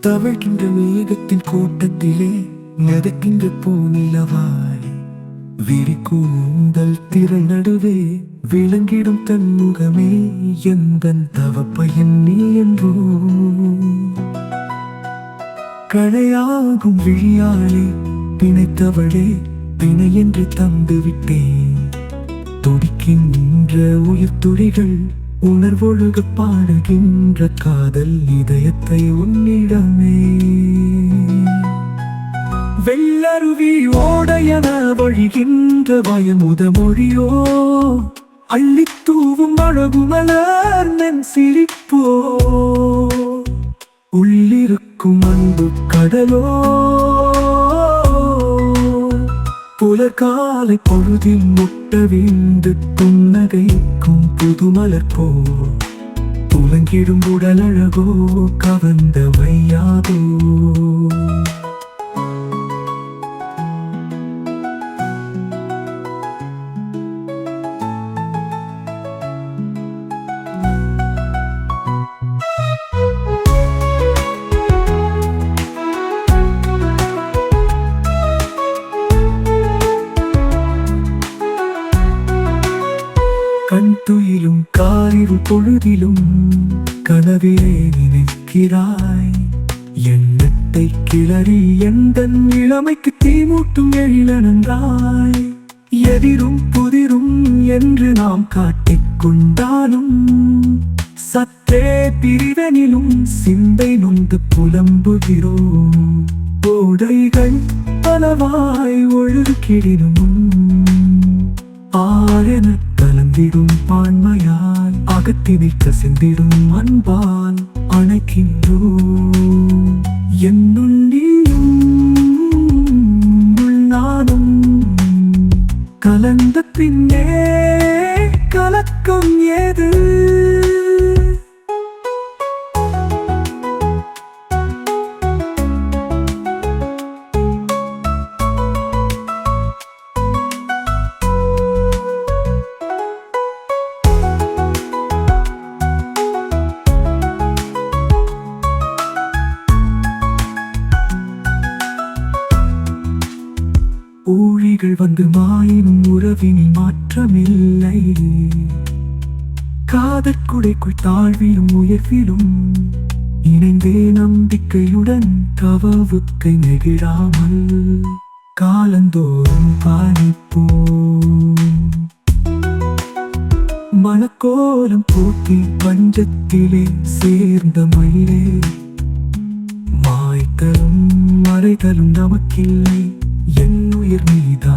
தவிழ்கின்ற மேகத்தின் கூட்டத்திலே மிதக்கின்ற பூநிலவாய் விரிகூந்தல் திறநடுவே விளங்கிடும் தன் முகமே எந்த தவப்பையன் நீ என்றோ. கழையாகும் விழியாளே பிணைத்தவளே பிணையென்று தந்து விட்டேன் துடிக்கின்ற உயிர் துளிகள் உணர்வொழுகு பாடுகின்ற காதல் இதயத்தை உன்னிடமே. வெள்ளருவி ஓடையன வழிகின்ற பயமுத மொழியோ அள்ளித் தூவும் அழகுமலர் நென் சிரிப்போ. உள்ளிருக்கும் அன்பு கடலோ புலர்காலை பொழுதில் முட்ட வீண்டு புன்னகைக்கும் புதுமலர் போ புலங்கிடும் உடலழகோ கவர்ந்த வையாதோ துயிலும் காரிருள் பொழுதிலும் கனவிலே நினைக்கிறாய். எண்ணத்தை கிளறி எந்த இளமைக்கு தீமூட்டும் எழிலனன்றாய். எதிரும் புதிரும் என்று நாம் காட்டிக் கொண்டாலும் சற்றே பிரிவனிலும் சிந்தை நொந்து புலம்புகிறோம். போடைகள் பலவாய் ஒழுகிடினும் ஆரென சிந்திடும் பான்மையால் அகத்தினை சிந்திடும் அன்பால் அணைக்கின்றோம். என்னுள்ளியும் நானும் கலந்த பின்னே கலக்கம் ஏது? ஊழிகள் வந்து மாயினும் உறவினில் மாற்றமில்லை. காதற்குடைக்குள் தாழ்விலும் உயர்விலும் இணைந்தே நம்பிக்கையுடன் தவவுக்கை நெகிழாமல் காலந்தோறும் பாணிப்போம். மனக்கோலம் போட்டி பஞ்சத்திலே சேர்ந்த மயிலே மாய்த்தலும் மறைதலும் நமக்கில்லை. என் உயிர் நீதானே